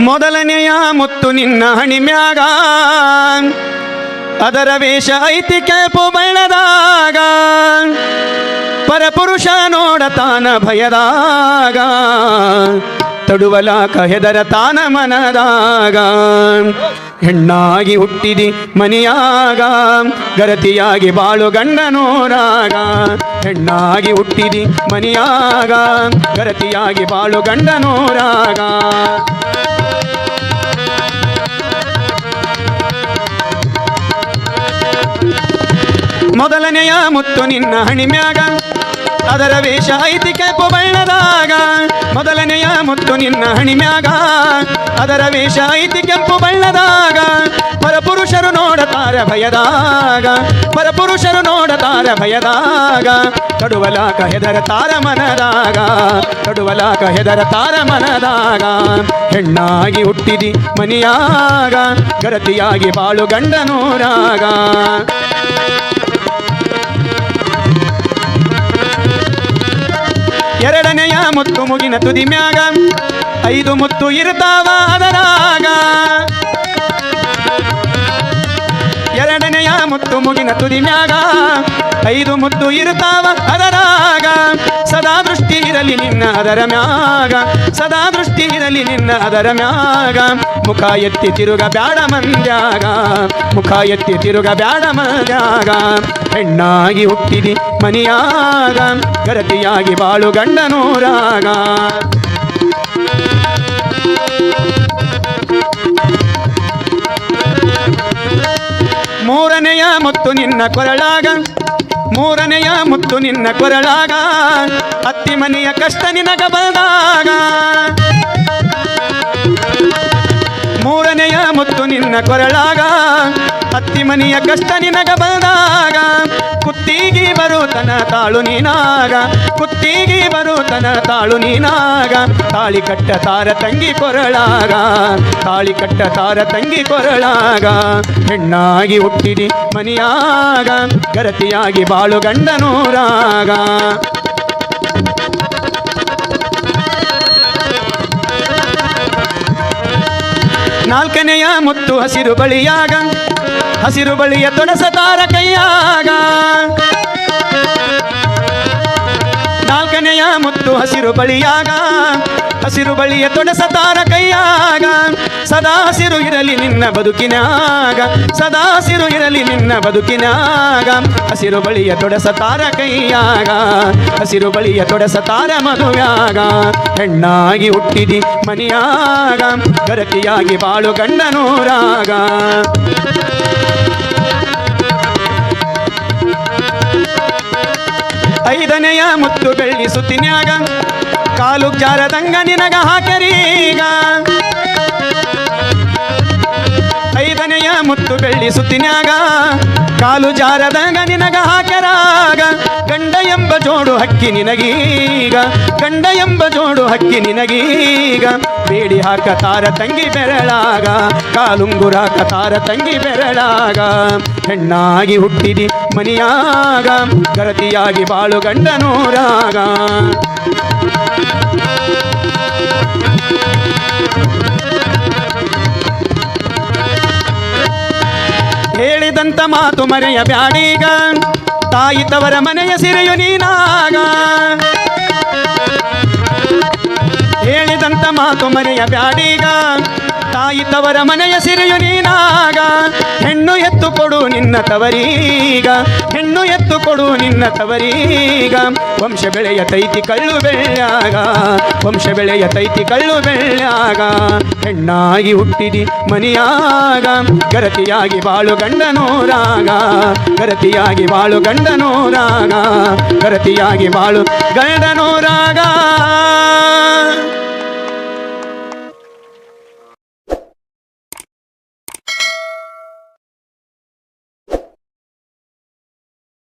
ಮೊದಲನೆಯ ಮುತ್ತು ನಿನ್ನ ಹಣಿಮ್ಯಾಗ. ಅದರ ವೇಷ ಐತಿ ಕೆಂಪು ಬಣ್ಣದಾಗ. ಪರಪುರುಷ ನೋಡತಾನ ಭಯದಾಗ. ತಡುವಲ ಕಹೆದರ ತಾನ ಮನದಾಗ. ಹೆಣ್ಣಾಗಿ ಹುಟ್ಟಿದಿ ಮನಿಯಾಗ. ಗರತಿಯಾಗಿ ಬಾಳು ಗಂಡನೋರಾಗ ಹೆಣ್ಣಾಗಿ ಹುಟ್ಟಿದಿ ಮನಿಯಾಗ. ಗರತಿಯಾಗಿ ಬಾಳು ಗಂಡನೋರಾಗ ಮೊದಲನೆಯ ಮುತ್ತು ನಿನ್ನ ಹಣಿಮ್ಯಾಗ ಅದರ ವೇಷ ಐತಿ ಕೆಪ್ಪು ಬಣ್ಣದಾಗ. ಮೊದಲನೆಯ ಮುತ್ತು ನಿನ್ನ ಹಣಿಮ್ಯಾಗ ಅದರ ವೇಷ ಐತಿ ಕೆಂಪು ಬಣ್ಣದಾಗ. ಪರಪುರುಷರು ನೋಡತಾರ ಭಯದಾಗ. ಪರಪುರುಷರು ನೋಡತಾರ ಭಯದಾಗ. ಕಡುವಲಾಕ ಹೆದರ ತಾರ ಮನದಾಗ. ಕಡುವಲಾಕ ಹೆದರ ತಾರ ಮನದಾಗ. ಹೆಣ್ಣಾಗಿ ಹುಟ್ಟಿದಿ ಮನಿಯಾಗ. ಗರತಿಯಾಗಿ ಬಾಳು ಗಂಡನೂರಾಗ ಮುತ್ತು ಮುಗಿನ ತುದಿ ಮ್ಯಾಗ ಐದು ಮುತ್ತು ಇರ್ತಾವ ಅದರಾಗ. ಮುತ್ತು ಮುಗಿನ ತುದಿ ಮ್ಯಾಗ ಐದು ಮುತ್ತು ಇರುತ್ತಾವ ಅದರಾಗ. ಸದಾ ದೃಷ್ಟಿ ಇರಲಿ ನಿನ್ನ ಅದರ ಮ್ಯಾಗ, ಸದಾ ದೃಷ್ಟಿ ಇರಲಿ ನಿನ್ನ ಅದರ ಮ್ಯಾಗ. ಮುಖ ಎತ್ತಿ ತಿರುಗ ಬ್ಯಾಡ ಮಂದ್ಯಾಗ, ಮುಖ ಎತ್ತಿ ತಿರುಗ ಬ್ಯಾಡ ಮಂದ್ಯಾಗ. ಹೆಣ್ಣಾಗಿ ಹುಟ್ಟಿದಿ ಮನಿಯಾಗ, ಗರತಿಯಾಗಿ ಬಾಳು ಗಂಡನೂರಾಗ. ಮುತ್ತು ನಿನ್ನ ಕೊರಳಾಗ, ಮೂರನೆಯ ಮುತ್ತು ನಿನ್ನ ಕೊರಳಾಗ, ಅತ್ತಿ ಮನೆಯ ಕಷ್ಟ ನಿನಗ ಬಂದಾಗ. ಮೂರನೆಯ ಮುತ್ತು ನಿನ್ನ ಕೊರಳಾಗ ಹತ್ತಿ ಮನೆಯ ಕಷ್ಟ ನಿನಗ ಬಂದಾಗ, ಕುತ್ತಿಗೆ ಬರುತನ ತಾಳು ನೀನಾಗ, ಕುತ್ತಿಗೆ ಬರುತನ ತಾಳು ನೀನಾಗ, ತಾಳಿ ಕಟ್ಟ ತಾರ ತಂಗಿ ಕೊರಳಾಗ, ತಾಳಿ ಕಟ್ಟ ತಾರ ತಂಗಿ ಕೊರಳಾಗ, ಹೆಣ್ಣಾಗಿ ಹುಟ್ಟಿರಿ ಮನಿಯಾಗ ಗರತಿಯಾಗಿ ಬಾಳು ಗಂಡನೂರಾಗ ನಾಲ್ಕನೆಯ ಮುತ್ತು ಹಸಿರು ಬಳಿಯಾಗ ಹಸಿರು ಬಳಿಯ ತೊಡಸತಾರ ಕೈಯಾಗ ನಾಲ್ಕನೆಯ ಮುತ್ತು ಹಸಿರು ಬಳಿಯಾಗ ಹಸಿರು ಬಳಿಯ ತೊಡಸತಾರ ಕೈಯಾಗ. ಸದಾ ಹಸಿರು ಇರಲಿ ನಿನ್ನ ಬದುಕಿನಾಗ. ಸದಾ ಹಸಿರು ಇರಲಿ ನಿನ್ನ ಬದುಕಿನಾಗ. ಹಸಿರು ಬಳಿಯ ತೊಡಸತಾರ ಕೈಯಾಗ. ಹಸಿರು ಬಳಿಯ ತೊಡಸತಾರ ಮದುವಾಗ ಹೆಣ್ಣಾಗಿ ಹುಟ್ಟಿದಿ ಮನೆಯಾಗ. ಗರತಿಯಾಗಿ ಬಾಳು ಗಂಡನೂರಾಗ. ಐದನೆಯ ಮುತ್ತು ಬೆಳ್ಳಿ ಸುತ್ತಿನ್ಯಾಗ. ಕಾಲು ಜಾರದಂಗ ನಿನಗ ಹಾಕರೀಗ ಐದನೆಯ ಮುತ್ತು ಬೆಳ್ಳಿ ಸುತ್ತಿನಾಗ ಕಾಲು ಜಾರದಂಗ ನಿನಗ ಹಾಕರಾಗ. ಗಂಡ ಎಂಬ ಜೋಡು ಹಕ್ಕಿ ನಿನಗೀಗ. ಗಂಡ ಎಂಬ ಜೋಡು ಹಕ್ಕಿ ನಿನಗೀಗ. ಬೇಡಿ ಹಾಕ ತಾರ ತಂಗಿ ಬೆರಳಾಗ. ಕಾಲುಂಗುರ ತಾರ ತಂಗಿ ಬೆರಳಾಗ. ಹೆಣ್ಣಾಗಿ ಹುಟ್ಟಿದಿ ಮನಿಯಾಗ. ಗರತಿಯಾಗಿ ಬಾಳು ಗಂಡನೂರಾಗ ಹೇಳಿದಂತ ಮಾತು ಮರೆಯ ಬ್ಯಾಡೀಗ ತಾಯಿ ತವರ ಮನೆಯ ಸಿರೆಯು ನೀನಾಗ. ಹೇಳಿದಂತ ಮಾತು ಮರೆಯ ಬ್ಯಾಡೀಗ ತಾಯಿ ತವರ ಮನೆಯ ಸಿರೆಯು ನೀನಾಗ. ಹೆಣ್ಣು ಎತ್ತು ಕೊಡು ನಿನ್ನ ತವರೀಗ. ಹೆಣ್ಣು ಎತ್ತು ಕೊಡು ನಿನ್ನ ತವರೀಗ. ವಂಶ ಬೆಳೆಯ ತೈತಿ ಕಳ್ಳು ಬೆಳ್ಳಾಗ ವಂಶ ಬೆಳೆಯ ತೈತಿ ಕಳ್ಳು ಬೆಳ್ಳಾಗ ಹೆಣ್ಣಾಗಿ ಹುಟ್ಟಿದಿ ಮನಿಯಾಗ. ಗರತಿಯಾಗಿ ಬಾಳು ಗಂಡನೋರಾಗ ಗರತಿಯಾಗಿ ಬಾಳು ಗಂಡನೋರಾಗ ಗರತಿಯಾಗಿ ಬಾಳು ಗಂಡನೂರಾಗ